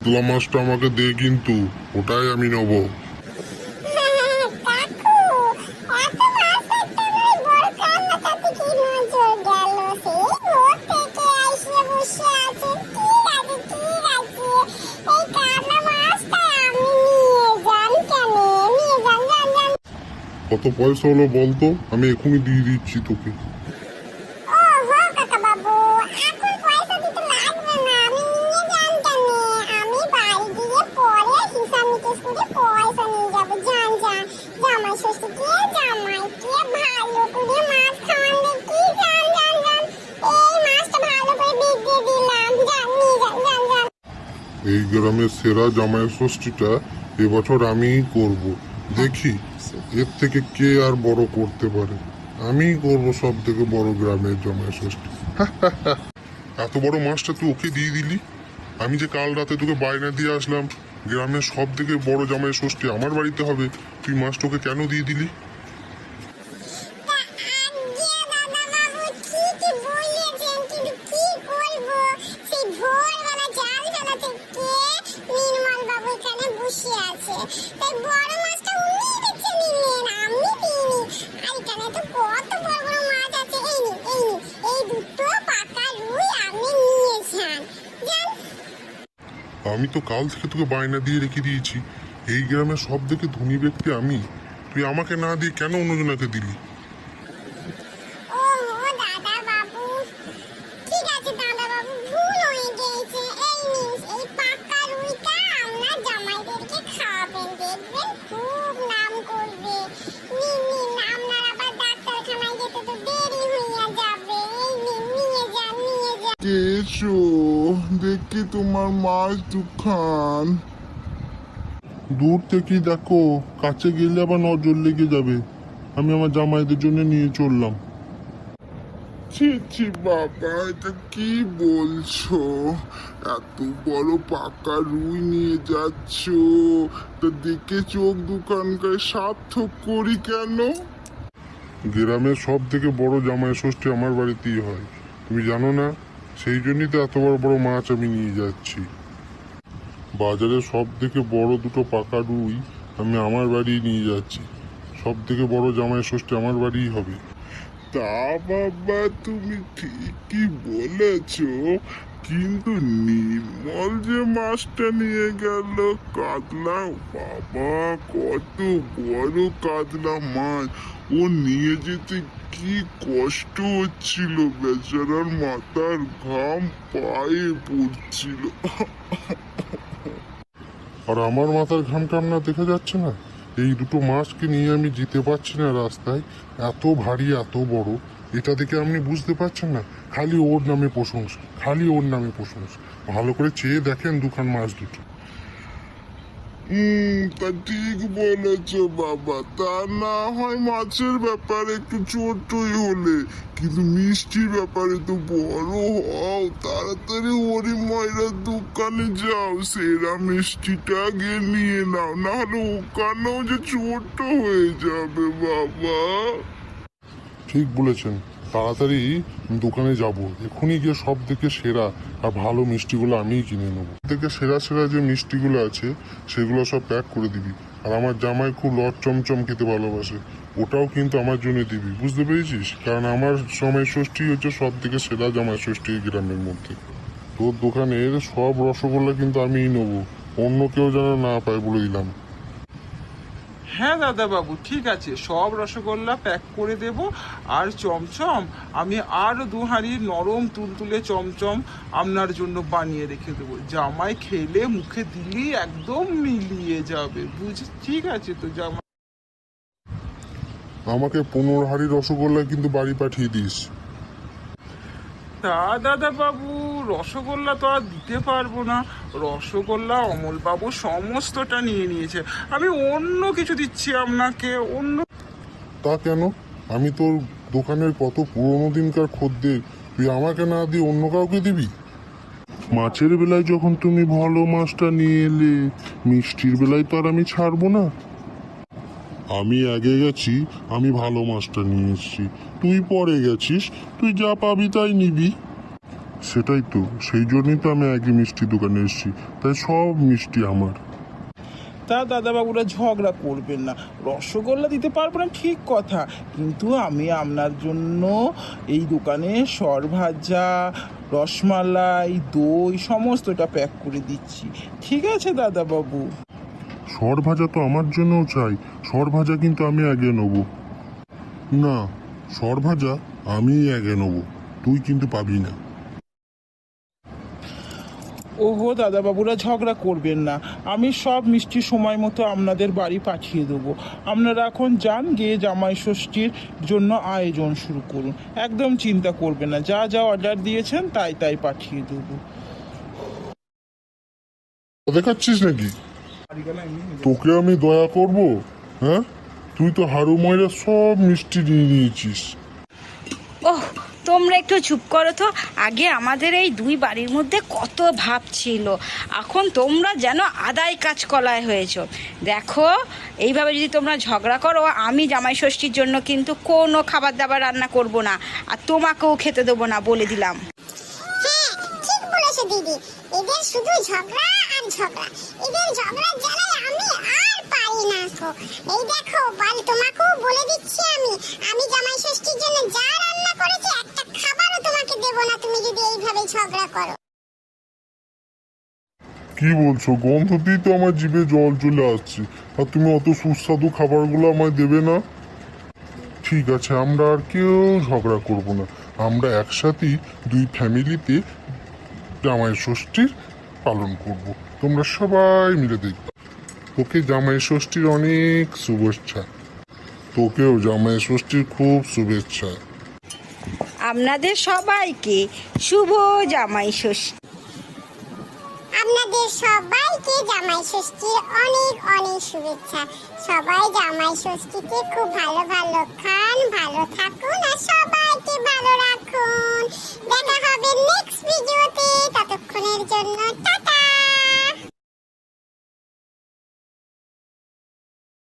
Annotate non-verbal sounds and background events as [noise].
কাতলা মাছটা আমাকে দে কিন্তু ওটাই আমি নেব। কত পয়সা হলো বলতো? আমি এখনই দিয়ে দিচ্ছি তোকে ও হো কাকা বাবু এখন পয়সা দিতে লাগবে না আমি নিয়ে যান কেন আমি বাড়ি গিয়ে পরে হিসাব নিকেশ করে পয়সা নিয়ে যাব যান যান জামাই ষষ্ঠীকে জামাইকে ভালো করে মাছ খাওয়ান দেখি যান যান যান এই মাছটা ভালো করে বিক্রি দিলাম যান নিয়ে যান যান যান এই গ্রামের সেরা জামাই ষষ্ঠীটা এবছর আমিই করব। দেখি, এর থেকে কে আর বড় করতে পারে? আমিই করব সব থেকে বড় গ্রামের জামাই ষষ্ঠী। [laughs] এত বড় মাছটা তুই ওকে দিয়ে দিলি? আমি যে কাল রাতে তোকে বায়না দিয়ে আসলাম, গ্রামের সব থেকে বড় জামাই ষষ্ঠী আমার বাড়িতে হবে, তুই মাছটা ওকে কেন দিয়ে দিলি? বসে আছে। তাই বড় মাছটা উনি আমি আর এখানে তো, কত বড় বড় মাছ আছে। এই এই এই দুটো পাকা রুই আপনি নিয়ে যান। যান আমি তো কাল থেকে তোকে বায়না দিয়ে রেখে দিয়েছি। এই গ্রামের সব থেকে ধনী ব্যক্তি আমি। তুই আমাকে না দিয়ে কেন অন্যজনাকে দিলি ও দাদা বাবু ঠিক আছে দাদা বাবু ভুল হয়ে গিয়েছে এই নিন এই পাকা রুইটা আপনার জামাইদেরকে খাওয়াবেন দেখবেন খুব নাম করবে নিন নিন আপনার আবার ডাক্তারখানায় যেতে তো দেরি হইয়া যাবে এই নিন নিয়ে যান নিয়ে যান এসো দেখি তোমার মাছ দুখান দূর থেকে দেখো, কাছে গেলে আবার নজর লেগে যাবে। আমি আমার জামাইদের জন্য নিয়ে চললাম। ছি বাবা, এটা কি বলছো? এত বড় পাকা রুই নিয়ে যাচ্ছ? তা দেখে চোখ দোকানকার সার্থক করি কেন? গ্রামের সব থেকে বড় জামাই ষষ্ঠী আমার বাড়িতেই হয়। তুমি জানো না? সেই জন্যই তো এত বড় বড় মাছ আমি নিয়ে যাচ্ছি। বাজারে সব থেকে বড় দুটো পাকা রুই আমি আমার বাড়ি নিয়ে যাচ্ছি। সব থেকে বড় জামাই ষষ্ঠী আমার বাড়িই হবে। তা বাবা, তুমি ঠিকই বলেছ, কিন্তু নির্মল যে মাছটা নিয়ে গেল, কাতলা, বাবা, কত বড় কাতলা মাছ। ও নিয়ে যেতে কি কষ্ট হচ্ছিল, বেচারার মাথার ঘাম পায়ে পড়ছিল। আর আমার মাথার ঘাম টাম না দেখা যাচ্ছে না? এই দুটো মাছকে নিয়ে আমি যেতে পারছি না রাস্তায়। এত ভারী, এত বড়। এটা দেখে আপনি বুঝতে পারছেন না? খালি ওর নামে প্রশংসা, খালি ওর নামে প্রশংসা। ভালো করে চেয়ে দেখেন দুখান মাছ দুটো। তা ঠিক বলেছ, বাবা। তা না হয় মাছের ব্যাপারে একটু ছোটই হলে। কিন্তু মিষ্টির ব্যাপারে তো বড় হও। তাড়াতাড়ি ওরি ময়রার দোকানে যাও। সেরা মিষ্টিটা আগে নিয়ে নাও। না হলে ওখানেও যে ছোট হয়ে যাবে, বাবা। ঠিক বলেছেন। তাড়াতাড়ি দোকানে যাব। এখনই গিয়ে সব থেকে সেরা আর ভালো মিষ্টিগুলো আমিই কিনে নেব। থেকে সেরা সেরা যে মিষ্টিগুলো আছে, সেগুলো সব প্যাক করে দিবি। আর আমার জামাই খুব লট চমচম খেতে ভালোবাসে। ওটাও কিন্তু আমার জন্য দিবি। বুঝতে পেরেছিস? কারণ আমার সময় ষষ্ঠী হচ্ছে সব থেকে সেরা জামাই ষষ্ঠী গ্রামের মধ্যে। তোর দোকানের সব রসগোল্লা কিন্তু আমিই নেব। অন্য কেউ যেন না পায় বলে দিলাম। হ্যাঁ দাদা বাবু ঠিক আছে। সব রসগোল্লা প্যাক করে দেব আর চমচম আমি আরও দু হাঁড়ি নরম তুলতুলে চমচম আপনার জন্য বানিয়ে রেখে দেবো। জামাই খেলে মুখে দিলেই একদম মিলিয়ে যাবে, বুঝ, ঠিক আছে তো জামাই? আমাকে পনেরো হাড়ি রসগোল্লা কিন্তু বাড়ি পাঠিয়ে দিস। তা দাদা বাবু রসগোল্লা তো আর দিতে পারব না। রসগোল্লা অমল বাবু সমস্তটা নিয়ে নিয়েছে। আমি অন্য কিছু দিচ্ছি আপনাকে অন্য তা কেন? আমি তোর দোকানের কত পুরোনো দিনকার খদ্দের তুই আমাকে না দিয়ে অন্য কাউকে দিবি? মাছের বেলায় যখন তুমি ভালো মাছটা নিয়ে এলে মিষ্টির বেলায় তো আর আমি ছাড়বো না। আমি আগে গেছি, আমি ভালো মাছটা নিয়ে এসেছি। তুই পরে গেছিস, তুই যা পাবি তাই নিবি। সেটাই তো, সেই জন্যই তো আমি আগে মিষ্টি দোকানে এসেছি, তাই সব মিষ্টি আমার। তা দাদাবাবুরা ঝগড়া করবেন না, রসগোল্লা দিতে পারব না ঠিক কথা, কিন্তু আমি আপনার জন্য এই দোকানে সরভাজা, রসমালাই, দই, সমস্তটা প্যাক করে দিচ্ছি। ঠিক আছে দাদাবাবু। সর ভাজা তো আমার জন্যও চাই। সর ভাজা কিন্তু আমি আগে নেব। না সর ভাজা আমি আগে নেব। তুই কিন্তু পাবি না। ওহো দাদাবাবুরা ঝগড়া করবেন না। আমি সব মিষ্টি সময় মতো আপনাদের বাড়ি পাঠিয়ে দেবো। আপনারা এখন যান গিয়ে জামাই ষষ্ঠীর জন্য আয়োজন শুরু করুন। একদম চিন্তা করবেন না। যা যা অর্ডার দিয়েছেন তাই তাই পাঠিয়ে দেবো। দেখাচ্ছিস নাকি? তোকে আমি দয়া করব হ্যাঁ? তুই তো হারু ময়রা সব মিষ্টি নিয়ে নিয়েছিস। ওহ তোমরা একটু চুপ করো তো। আগে আমাদের এই দুই বাড়ির মধ্যে কত ভাব ছিল। এখন তোমরা যেন আদায় কাজ কলায় হয়েছো। দেখো এইভাবে যদি তোমরা ঝগড়া করো আমি জামাই ষষ্ঠীর জন্য কিন্তু কোনো খাবার দাবার রান্না করব না। আর তোমাকেও খেতে দেবো না বলে দিলাম। হ্যাঁ ঠিক বলেছ দিদি। এদের শুধু ঝগড়া আর ঝগড়া। এদের ঝগড়ার জ্বালায় আমি আর পারি না গো। এই দেখো, বল বলে দিচ্ছি আমি। আমি জামাই ষষ্ঠীর জন্য যা রান্না করেছি, একটা খাবারও তোমাকে দেবো না, তুমি যদি এইভাবে ঝগড়া করো। কি বলছো? গন্ধতেই তো আমার জিভে জল চলে আসছে। আর তুমি অত সুস্বাদু খাবারগুলো আমায় দেবে না? ঠিক আছে, আমরা আর কেউ ঝগড়া করব না। আমরা একসাথেই দুই ফ্যামিলিতে জামাই ষষ্ঠীর পালন করব। তোমরা সবাই মিলে দেখবে। তোকে জামাই ষষ্ঠীর অনেক শুভেচ্ছা। তোকেও জামাই ষষ্ঠীর খুব শুভেচ্ছা। আপনাদের সবাইকে শুভ জামাই ষষ্ঠী। আপনাদের সবাইকে জামাই ষষ্ঠীর অনেক অনেক শুভেচ্ছা। সবাই জামাই ষষ্ঠীতে খুব ভালো